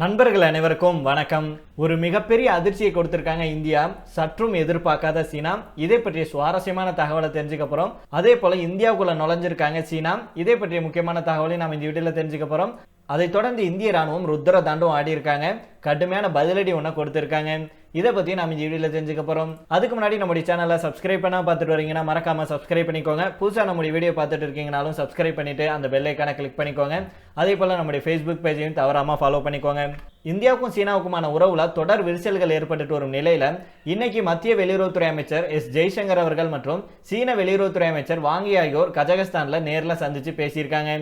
நண்பர்கள் அனைவருக்கும் வணக்கம். ஒரு மிகப்பெரிய அதிர்ச்சியை கொடுத்திருக்காங்க இந்தியா. சற்றும் எதிர்பார்க்காத சீனா. இதை பற்றிய சுவாரஸ்யமான தகவலை தெரிஞ்சுக்க போறோம். அதே போல இந்தியாவுக்குள்ள நுழைஞ்சிருக்காங்க சீனா. இதை பற்றிய முக்கியமான தகவலை நாம் இந்த வீடியோல தெரிஞ்சுக்க போறோம். அதைத் தொடர்ந்து இந்திய ராணுவம் ருத்ர தாண்டும் ஆடி இருக்காங்க கடுமையான பதிலடி ஒன்று கொடுத்துருக்காங்க. இதை பற்றி நாம் இந்த வீடியோவில் தெரிஞ்சுக்க போகிறோம் அதுக்கு முன்னாடி நம்முடைய சேனலை சப்ஸ்கிரைப் பண்ணால் பார்த்துட்டு வரீங்கன்னா மறக்காமல் சப்ஸ்கிரைப் பண்ணிக்கோங்க. புதுசாக நம்முடைய வீடியோ பார்த்துட்டு இருக்கீங்கனாலும் சப்ஸ்கிரைப் பண்ணிட்டு அந்த பெல்லைக்கான கிளிக் பண்ணிக்கோங்க. அதே போல் நம்முடைய ஃபேஸ்புக் பேஜையும் தவறாமல் ஃபாலோ பண்ணிக்கோங்க. இந்தியாவுக்கும் சீனாவுக்குமான உறவுல தொடர் விரிசல்கள் ஏற்பட்டு வரும் நிலையில இன்னைக்கு மத்திய வெளியுறவுத்துறை அமைச்சர் எஸ் ஜெய்சங்கர் அவர்கள் மற்றும் சீன வெளியுறவுத்துறை அமைச்சர் வாங்கி ஆகியோர் கஜகஸ்தான்ல நேரில் சந்திச்சு பேசியிருக்காங்க.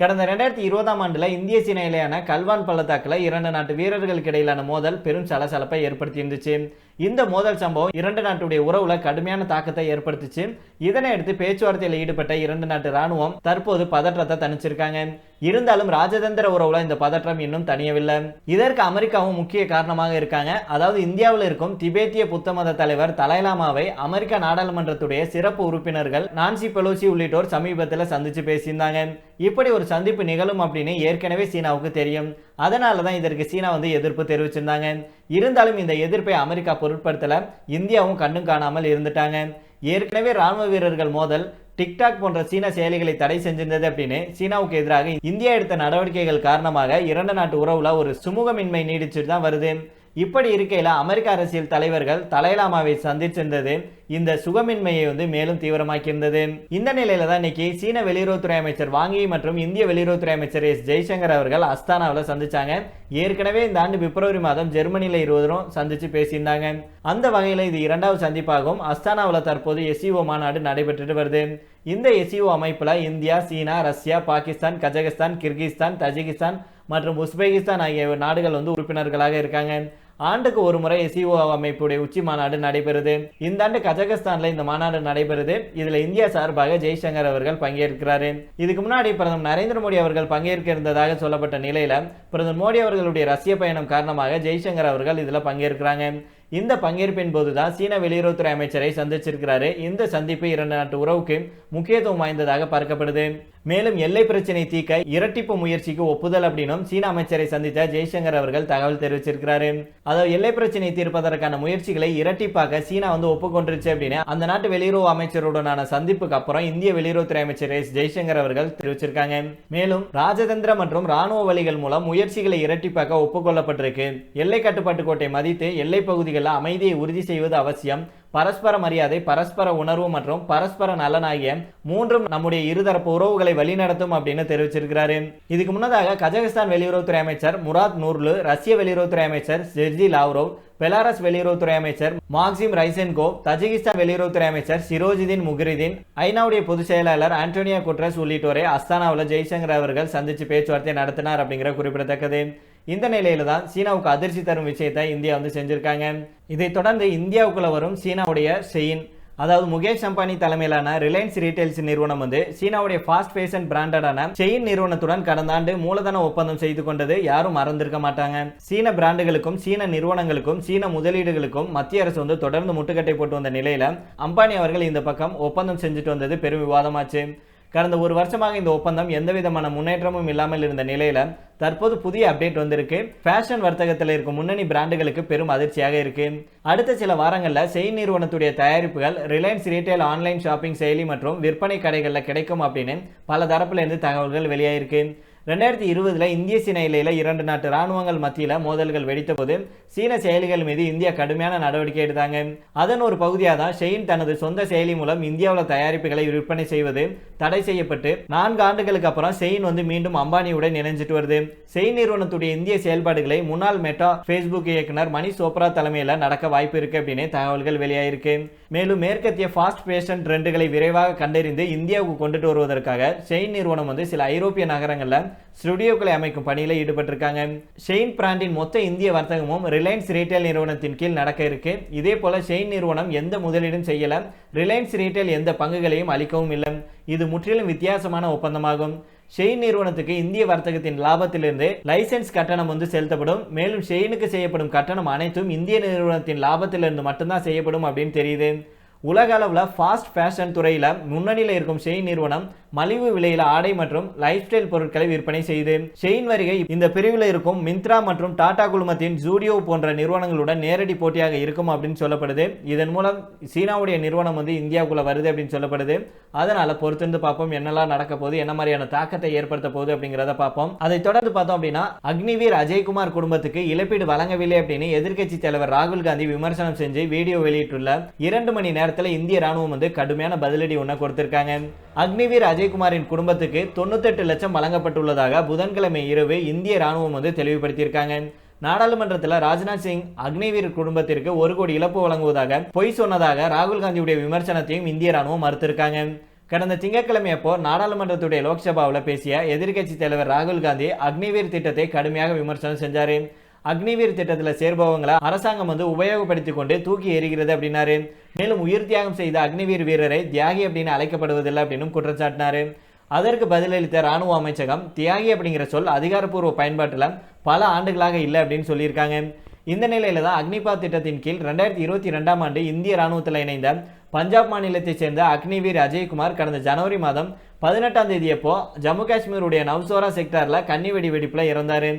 கடந்த ரெண்டாயிரத்தி இருபதாம் ஆண்டுல இந்திய சீன இலையான கல்வான் பள்ளத்தாக்கில் இரண்டு நாட்டு வீரர்களுக்கு இடையிலான மோதல் பெரும் சலசலப்பை ஏற்படுத்தி இருந்துச்சு இந்த மோதல் சம்பவம் இரண்டு நாட்டுடைய உறவுல கடுமையான தாக்கத்தை ஏற்படுத்துச்சு. இதனை அடுத்து பேச்சுவார்த்தையில் ஈடுபட்ட இரண்டு நாட்டு ராணுவம் தற்போது பதற்றத்தை தணிச்சிருக்காங்க. இருந்தாலும் ராஜதந்திர உறவுல இந்த பதற்றம் இன்னும் தணியவில்லை. இதற்கு அமெரிக்காவும் முக்கிய காரணமாக இருக்காங்க. அதாவது இந்தியாவில் இருக்கும் திபேத்திய புத்த மத தலைவர் தலைலாமாவை அமெரிக்க நாடாளுமன்றத்துடைய சிறப்பு உறுப்பினர்கள் நான்சி பெலோசி உள்ளிட்டோர் சமீபத்தில் சந்திச்சு பேசியிருந்தாங்க. இப்படி ஒரு சந்திப்பு நிகழும் அப்படின்னு ஏற்கனவே சீனாவுக்கு தெரியும். அதனால தான் இதற்கு சீனா வந்து எதிர்ப்பு தெரிவிச்சிருந்தாங்க. இருந்தாலும் இந்த எதிர்ப்பை அமெரிக்கா பொருட்படுத்தல. இந்தியாவும் கண்ணும் காணாமல் இருந்துட்டாங்க. ஏற்கனவே ராணுவ வீரர்கள் மோதல் டிக்டாக் போன்ற சீன செயலிகளை தடை செஞ்சிருந்தது அப்படின்னு சீனாவுக்கு எதிராக இந்தியா எடுத்த நடவடிக்கைகள் காரணமாக இரண்டு நாட்டு உறவுல ஒரு சுமூகமின்மை நீடிச்சுட்டு தான் வருது. இப்படி இருக்கையில் அமெரிக்க அரசியல் தலைவர்கள் தலைலாமாவை சந்திச்சிருந்தது இந்த சுகமின்மையை வந்து மேலும் தீவிரமாக்கியிருந்தது இந்த நிலையில தான் இன்னைக்கு சீன வெளியுறவுத்துறை அமைச்சர் வாங்கி மற்றும் இந்திய வெளியுறவுத்துறை அமைச்சர் எஸ். ஜெய்சங்கர் அவர்கள் அஸ்தானாவில் சந்திச்சாங்க. ஏற்கனவே இந்த ஆண்டு பிப்ரவரி மாதம் ஜெர்மனியில் இருவரும் சந்திச்சு பேசியிருந்தாங்க. அந்த வகையில் இது இரண்டாவது சந்திப்பாகும் அஸ்தானாவில் தற்போது எஸ்இஓ மாநாடு நடைபெற்றுட்டு வருது. இந்த எஸ்இஓ அமைப்புல India China Russia Pakistan Kazakhstan Kyrgyzstan Tajikistan மற்றும் உஸ்பெகிஸ்தான் ஆகிய நாடுகள் வந்து உறுப்பினர்களாக இருக்காங்க. ஆண்டுக்கு ஒரு முறை எஸ்இஓ அமைப்புடைய உச்சி மாநாடு நடைபெறுது. இந்த ஆண்டு கஜகஸ்தான்ல இந்த மாநாடு நடைபெறுது. இதுல இந்தியா சார்பாக ஜெய்சங்கர் அவர்கள் பங்கேற்கிறாரு. இதுக்கு முன்னாடி பிரதமர் நரேந்திர மோடி அவர்கள் பங்கேற்க இருந்ததாக சொல்லப்பட்ட நிலையில பிரதமர் மோடி அவர்களுடைய ரஷ்ய பயணம் காரணமாக ஜெய்சங்கர் அவர்கள் இதுல பங்கேற்கிறாங்க. இந்த பங்கேற்பின் போதுதான் சீன வெளியுறவுத்துறை அமைச்சரை சந்திச்சிருக்கிறாரு. இந்த சந்திப்பு இரண்டு நாட்டு உறவுக்கு முக்கியத்துவம் வாய்ந்ததாக பார்க்கப்படுது. மேலும் எல்லை பிரச்சனை தீர்க்க இரட்டிப்பு முயற்சிக்கு ஒப்புதல் அப்படின்னும் சீன அமைச்சரை சந்தித்த ஜெய்சங்கர் அவர்கள் தகவல் தெரிவிச்சிருக்கிறாரு. அதாவது எல்லை பிரச்சனை தீர்ப்பதற்கான முயற்சிகளை இரட்டிப்பாக சீனா வந்து ஒப்புக்கொண்டுருச்சு அப்படின்னு அந்த நாட்டு வெளியுறவு அமைச்சருடனான சந்திப்புக்கு அப்புறம் இந்திய வெளியுறவுத்துறை அமைச்சர் எஸ் ஜெய்சங்கர் அவர்கள் தெரிவிச்சிருக்காங்க. மேலும் ராஜதந்திர மற்றும் ராணுவ வழிகள் மூலம் முயற்சிகளை இரட்டிப்பாக ஒப்புக்கொள்ளப்பட்டிருக்கு. எல்லை கட்டுப்பாட்டு கோட்டை மதித்து எல்லை பகுதிகளில் அமைதியை உறுதி செய்வது அவசியம். பரஸ்பர மரியாதை பரஸ்பர உணர்வு மற்றும் பரஸ்பர நலனாகிய மூன்றும் நம்முடைய இருதரப்பு உறவுகளை வழிநடத்தும் அப்படின்னு தெரிவிச்சிருக்கிறாரு. இதுக்கு முன்னதாக கஜகஸ்தான் வெளியுறவுத்துறை அமைச்சர் முராத் நூர்லு ரஷ்ய வெளியுறவுத்துறை அமைச்சர் செர்ஜி லாவ்ரோவ் பெலாரஸ் வெளியுறவுத்துறை அமைச்சர் மாக்சிம் ரைசென்கோ தஜிகிஸ்தான் வெளியுறவுத்துறை அமைச்சர் சிரோஜிதீன் முகிரிதீன் ஐநாவுடைய பொதுச் செயலாளர் ஆண்டோனியா குட்ரஸ் உள்ளிட்டோரை அஸ்தானாவில் ஜெய்சங்கர் அவர்கள் சந்திச்சு பேச்சுவார்த்தை நடத்தினார் அப்படிங்கிற குறிப்பிடத்தக்கது. இந்த நிலையில தான் சீனாவுக்கு அதிர்ச்சி தரும் விஷயத்தை இந்தியா வந்து செஞ்சிருக்காங்க. இதைத் தொடர்ந்து இந்தியாவுக்குள்ள வரும் சீனாவுடைய செயின் அதாவது முகேஷ் அம்பானி தலைமையிலான ரிலையன்ஸ் ரீட்டைல்ஸ் நிறுவனம் வந்து சீனாவுடைய ஃபாஸ்ட் ஃபேஷன் பிராண்டடான செயின் நிறுவனத்துடன் கடந்த ஆண்டு மூலதன ஒப்பந்தம் செய்து கொண்டது யாரும் மறந்திருக்க மாட்டாங்க. சீன பிராண்டுகளுக்கும் சீன நிறுவனங்களுக்கும் சீன முதலீடுகளுக்கும் மத்திய அரசு வந்து தொடர்ந்து முட்டுக்கட்டை போட்டு வந்த நிலையில அம்பானி அவர்கள் இந்த பக்கம் ஒப்பந்தம் செஞ்சுட்டு வந்தது பெரும் விவாதமாச்சு. கடந்த ஒரு வருஷமாக இந்த ஒப்பந்தம் எந்த விதமான முன்னேற்றமும் இல்லாமல் இருந்த நிலையில தற்போது புதிய அப்டேட் வந்திருக்கு. ஃபேஷன் வர்த்தகத்தில் இருக்கும் முன்னணி பிராண்டுகளுக்கு பெரும் அதிர்ச்சியாக இருக்கு. அடுத்த சில வாரங்களில் செயின் நிறுவனத்துடைய தயாரிப்புகள் ரிலையன்ஸ் ரீட்டைல் ஆன்லைன் ஷாப்பிங் செயலி மற்றும் விற்பனை கடைகளில் கிடைக்கும் அப்படின்னு பல தரப்புல இருந்து தகவல்கள் வெளியாயிருக்கு. ரெண்டாயிரத்தி இருபதில் இந்திய சீன எல்லையில் இரண்டு நாட்டு ராணுவங்கள் மத்தியில் மோதல்கள் வெடித்த போது சீன செயலிகள் மீது இந்தியா கடுமையான நடவடிக்கை எடுத்தாங்க. அதன் ஒரு பகுதியாக தான் ஷெயின் தனது சொந்த செயலி மூலம் இந்தியாவில் தயாரிப்புகளை விற்பனை செய்வது தடை செய்யப்பட்டு நான்கு ஆண்டுகளுக்கு அப்புறம் செயின் வந்து மீண்டும் அம்பானியுடன் இணைஞ்சிட்டு வருது. செயின் நிறுவனத்துடைய இந்திய செயல்பாடுகளை முன்னாள் மெட்டா ஃபேஸ்புக் இயக்குனர் மணி சோப்ரா தலைமையில் நடக்க வாய்ப்பு இருக்கு அப்படின்னு தகவல்கள் வெளியாயிருக்கு. மேலும் மேற்கத்திய ஃபாஸ்ட் ஃபேஷன் ட்ரெண்டுகளை விரைவாக கண்டறிந்து இந்தியாவுக்கு கொண்டுட்டு வருவதற்காக செயின் நிறுவனம் வந்து சில ஐரோப்பிய நகரங்களில் ஸ்டுடியோக்களை அமைக்கும் பணியில் ஈடுபட்டிருக்காங்க. ஷெயின் பிராண்டின் மொத்த இந்திய வர்த்தகமும் ரிலையன்ஸ் ரீட்டைல் நிறுவனத்தின் கீழ் நடக்க இருக்கு. இதே போல ஷெயின் நிறுவனம் எந்த முதலீடும் செய்யல. ரிலையன்ஸ் ரீட்டைல் எந்த பங்குகளையும் அளிக்கவும் இல்லை. இது முற்றிலும் வித்தியாசமான ஒப்பந்தமாகும். ஷெயின் நிறுவனத்துக்கு இந்திய வர்த்தகத்தின் லாபத்திலிருந்து லைசென்ஸ் கட்டணம் வந்து செலுத்தப்படும். மேலும் ஷெயினுக்கு செய்யப்படும் கட்டணம் அனைத்தும் இந்திய நிறுவனத்தின் லாபத்திலிருந்து மட்டும்தான் செய்யப்படும் அப்படின்னு தெரியுது. உலக அளவில் ஃபாஸ்ட் ஃபேஷன் துறையில் முன்னணியில் இருக்கும் ஷெயின் நிறுவனம் மலிவு விலையில ஆடை மற்றும் லைஃப் ஸ்டைல் பொருட்களை விற்பனை செய்து ஷெயின் வருகை இந்த பிரிவில் இருக்கும் மிந்த்ரா மற்றும் டாடா குழுமத்தின் ஜூடியோ போன்ற நிறுவனங்களுடன் நேரடி போட்டியாக இருக்கும் அப்படின்னு சொல்லப்படுது. இதன் மூலம் சீனாவுடைய நிறுவனம் வந்து இந்தியாவுக்குள்ள வருது அப்படின்னு சொல்லப்படுது. அதனால பொறுத்திருந்து பார்ப்போம் என்னெல்லாம் நடக்க போகுது என்ன மாதிரியான தாக்கத்தை ஏற்படுத்த போகுது அப்படிங்கிறத பார்ப்போம். அதை தொடர்ந்து பார்த்தோம் அப்படின்னா அக்னிவீர் அஜய்குமார் குடும்பத்துக்கு இழப்பீடு வழங்கவில்லை அப்படின்னு எதிர்க்கட்சி தலைவர் ராகுல் காந்தி விமர்சனம் செஞ்சு வீடியோ வெளியிட்டுள்ள இரண்டு மணி நேரத்தில் இந்திய ராணுவம் வந்து கடுமையான பதிலடி ஒன்று கொடுத்திருக்காங்க. அக்னிவீர் அஜய்குமாரின் குடும்பத்துக்கு தொண்ணூத்தெட்டு லட்சம் வழங்கப்பட்டுள்ளதாக புதன்கிழமை இரவு இந்திய ராணுவம் வந்து தெளிவுபடுத்தியிருக்காங்க. நாடாளுமன்றத்தில் ராஜ்நாத் சிங் அக்னிவீர் குடும்பத்திற்கு ஒரு கோடி இழப்பு வழங்குவதாக பொய் சொன்னதாக ராகுல் காந்தியுடைய விமர்சனத்தையும் இந்திய ராணுவம் மறுத்திருக்காங்க. கடந்த திங்கட்கிழமை அப்போ நாடாளுமன்றத்துடைய லோக்சபாவில் பேசிய எதிர்க்கட்சி தலைவர் ராகுல் காந்தி அக்னிவீர் திட்டத்தை கடுமையாக விமர்சனம் செஞ்சாரு. அக்னிவீர் திட்டத்தில் சேர்பவங்களை அரசாங்கம் வந்து உபயோகப்படுத்தி கொண்டு தூக்கி எறிகிறது அப்படின்னாரு. மேலும் உயிர் தியாகம் செய்த அக்னிவீர் வீரரை தியாகி அப்படின்னு அழைக்கப்படுவதில்லை அப்படின்னு குற்றம் சாட்டினாரு அதற்கு பதிலளித்த ராணுவ அமைச்சகம் தியாகி அப்படிங்கிற சொல் அதிகாரப்பூர்வ பயன்பாட்டில் பல ஆண்டுகளாக இல்லை அப்படின்னு சொல்லியிருக்காங்க. இந்த நிலையில தான் அக்னிபாத் திட்டத்தின் கீழ் ரெண்டாயிரத்தி இருபத்தி ரெண்டாம் ஆண்டு இந்திய ராணுவத்தில் இணைந்த பஞ்சாப் மாநிலத்தைச் சேர்ந்த அக்னிவீர் அஜய்குமார் கடந்த ஜனவரி மாதம் பதினெட்டாம் தேதியப்போ ஜம்மு காஷ்மீருடைய நவ்சோரா செக்டாரில் கன்னிவெடி வெடி வெடிப்புல இறந்தாரு.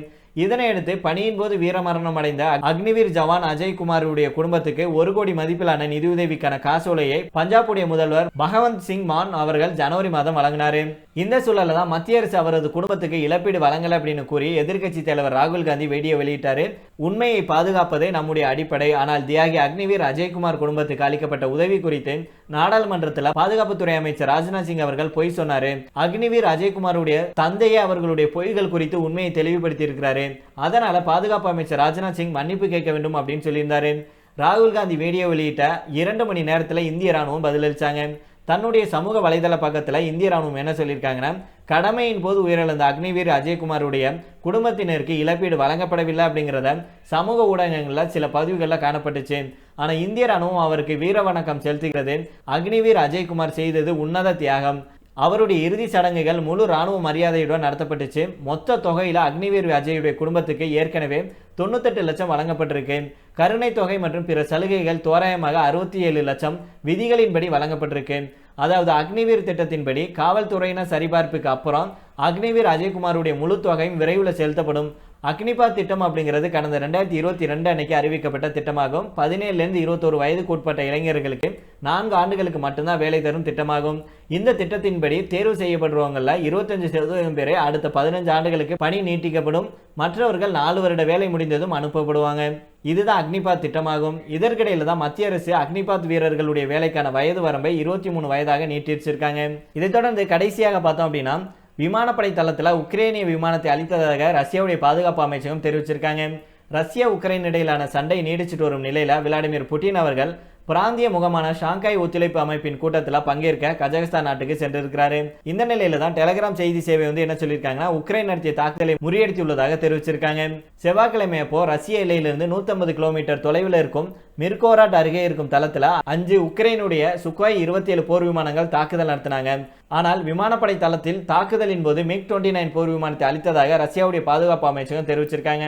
இதனையடுத்து பணியின் போது வீரமரணம் அடைந்த அக்னிவீர் ஜவான் அஜய்குமாருடைய குடும்பத்துக்கு ஒரு கோடி மதிப்பிலான நிதியுதவிக்கான காசோலையை பஞ்சாபுடைய முதல்வர் பகவந்த் சிங் மான் அவர்கள் ஜனவரி மாதம் வழங்கினார். இந்த சூழல்ல தான் மத்திய அரசு அவரது குடும்பத்துக்கு இழப்பீடு வழங்கல அப்படின்னு கூறி எதிர்க்கட்சி தலைவர் ராகுல் காந்தி வீடியோ வெளியிட்டாரு. உண்மையை பாதுகாப்பதே நம்முடைய அடிப்படை. ஆனால் தியாகி அக்னிவீர் அஜய்குமார் குடும்பத்துக்கு அளிக்கப்பட்ட உதவி குறித்து நாடாளுமன்றத்தில் பாதுகாப்புத்துறை அமைச்சர் ராஜ்நாத் சிங் அவர்கள் பொய் சொன்னாரு. அக்னிவீர் அஜய்குமாருடைய தந்தையே அவர்களுடைய பொய்கள் குறித்து உண்மையை தெளிவுபடுத்தி இருக்கிறாரு அதனால பாதுகாப்பு அமைச்சர் ராஜ்நாத் சிங் மன்னிப்பு கேட்க வேண்டும் அப்படின்னு சொல்லியிருந்தாரு. ராகுல் காந்தி வீடியோ வெளியிட்ட இரண்டு மணி நேரத்தில் இந்திய ராணுவம் பதிலளிச்சாங்க. தன்னுடைய சமூக வலைதள பக்கத்தில் இந்திய ராணுவம் என்ன சொல்லியிருக்காங்கன்னா கடமையின் போது உயிரிழந்த அக்னிவீர் அஜய்குமாருடைய குடும்பத்தினருக்கு இழப்பீடு வழங்கப்படவில்லை அப்படிங்கிறத சமூக ஊடகங்களில் சில பதிவுகளில் காணப்பட்டுச்சு. ஆனால் இந்திய ராணுவம் அவருக்கு வீர வணக்கம் செலுத்துகிறது. அக்னிவீர் அஜய்குமார் செய்தது உன்னத தியாகம். அவருடைய இறுதி சடங்குகள் முழு ராணுவ மரியாதையுடன் நடத்தப்பட்டுச்சு. மொத்த தொகையில் அக்னிவீர் அஜயுடைய குடும்பத்துக்கு ஏற்கனவே தொண்ணூத்தெட்டு லட்சம் வழங்கப்பட்டிருக்கு. கருணை தொகை மற்றும் பிற சலுகைகள் தோராயமாக அறுபத்தி ஏழு லட்சம் விதிகளின்படி வழங்கப்பட்டிருக்கு. அதாவது அக்னிவீர் திட்டத்தின்படி காவல்துறையினர் சரிபார்ப்புக்கு அப்புறம் அக்னிவீர் அஜய்குமாருடைய முழு தொகையும் விரைவில் செலுத்தப்படும். அக்னிபாத் திட்டம் அப்படிங்கிறது கடந்த ரெண்டாயிரத்தி இருபத்தி ரெண்டு அன்னைக்கு அறிவிக்கப்பட்ட திட்டமாகும். பதினேழுலேருந்து இருபத்தோரு வயதுக்கு உட்பட்ட இளைஞர்களுக்கு நான்கு ஆண்டுகளுக்கு மட்டும்தான் வேலை தரும் திட்டமாகும். இந்த திட்டத்தின்படி தேர்வு செய்யப்படுறவங்களில் இருபத்தஞ்சு சதவீதம் பேரை அடுத்த பதினஞ்சு ஆண்டுகளுக்கு பணி நீட்டிக்கப்படும். மற்றவர்கள் நாலு வருட வேலை முடிந்ததும் அனுப்பப்படுவாங்க. இதுதான் அக்னிபாத் திட்டமாகும். இதற்கிடையில தான் மத்திய அரசு அக்னிபாத் வீரர்களுடைய வேலைக்கான வயது வரம்பை இருபத்தி மூணு வயதாக நீட்டிச்சிருக்காங்க. இதைத் தொடர்ந்து கடைசியாக பார்த்தோம் அப்படின்னா விமானப்படை தளத்தில் உக்ரைனிய விமானத்தை அளித்ததாக ரஷ்யாவுடைய பாதுகாப்பு அமைச்சகம் தெரிவிச்சிருக்காங்க. ரஷ்யா உக்ரைன் இடையிலான சண்டை நீடிச்சிட்டு வரும் நிலையில் விளாடிமிர் புட்டின் அவர்கள் பிராந்திய முகமான ஷாங்காய் ஒத்துழைப்பு அமைப்பின் கூட்டத்தில் பங்கேற்க கஜகஸ்தான் நாட்டுக்கு சென்றிருக்கிறாரு. இந்த நிலையில தான் டெலகிராம் செய்தி சேவை வந்து என்ன சொல்லியிருக்காங்கன்னா உக்ரைன் நடத்திய தாக்குதலை முறியடித்துள்ளதாக தெரிவிச்சிருக்காங்க. செவ்வாய்க்கிழமை அப்போ ரஷ்ய எல்லையிலிருந்து 150 கிலோமீட்டர் தொலைவில் இருக்கும் மிர்கோராட் அருகே இருக்கும் தளத்தில் அஞ்சு உக்ரைனுடைய சுக்வாய் இருபத்தி ஏழு போர் விமானங்கள் தாக்குதல் நடத்தினாங்க. ஆனால் விமானப்படை தளத்தில் தாக்குதலின் போது மிக் டுவெண்ட்டி நைன் போர் விமானத்தை அளித்ததாக ரஷ்யாவுடைய பாதுகாப்பு அமைச்சகம் தெரிவிச்சிருக்காங்க.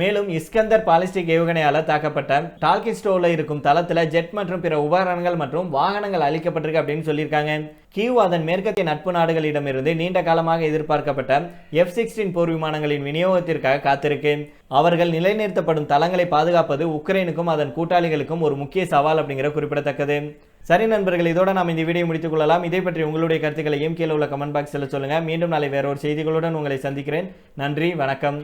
மேலும் இஸ்கந்தர் பாலிஸ்டிக் ஏவுகணையால் தாக்கப்பட்ட டால்கிஸ்டோவில் இருக்கும் தளத்தில் ஜெட் மற்றும் பிற உபகரணங்கள் மற்றும் வாகனங்கள் அளிக்கப்பட்டிருக்கு அப்படின்னு சொல்லியிருக்காங்க. கியூ அதன் மேற்கத்திய நட்பு நாடுகளிடமிருந்து நீண்ட காலமாக எதிர்பார்க்கப்பட்ட எஃப் சிக்ஸ்டீன் போர் விமானங்களின் விநியோகத்திற்காக காத்திருக்கு. அவர்கள் நிலைநிறுத்தப்படும் தளங்களை பாதுகாப்பது உக்ரைனுக்கும் அதன் கூட்டாளிகளுக்கும் ஒரு முக்கிய சவால் அப்படிங்கிற குறிப்பிடத்தக்கது. சரி நண்பர்கள் இதோட நாம் இந்த வீடியோ முடித்துக் கொள்ளலாம். இதை பற்றி உங்களுடைய கருத்துக்களையும் கீழே உள்ள கமெண்ட் பாக்ஸில் சொல்லுங்கள் மீண்டும் நாளை வேற ஒரு செய்திகளுடன் உங்களை சந்திக்கிறேன். நன்றி வணக்கம்.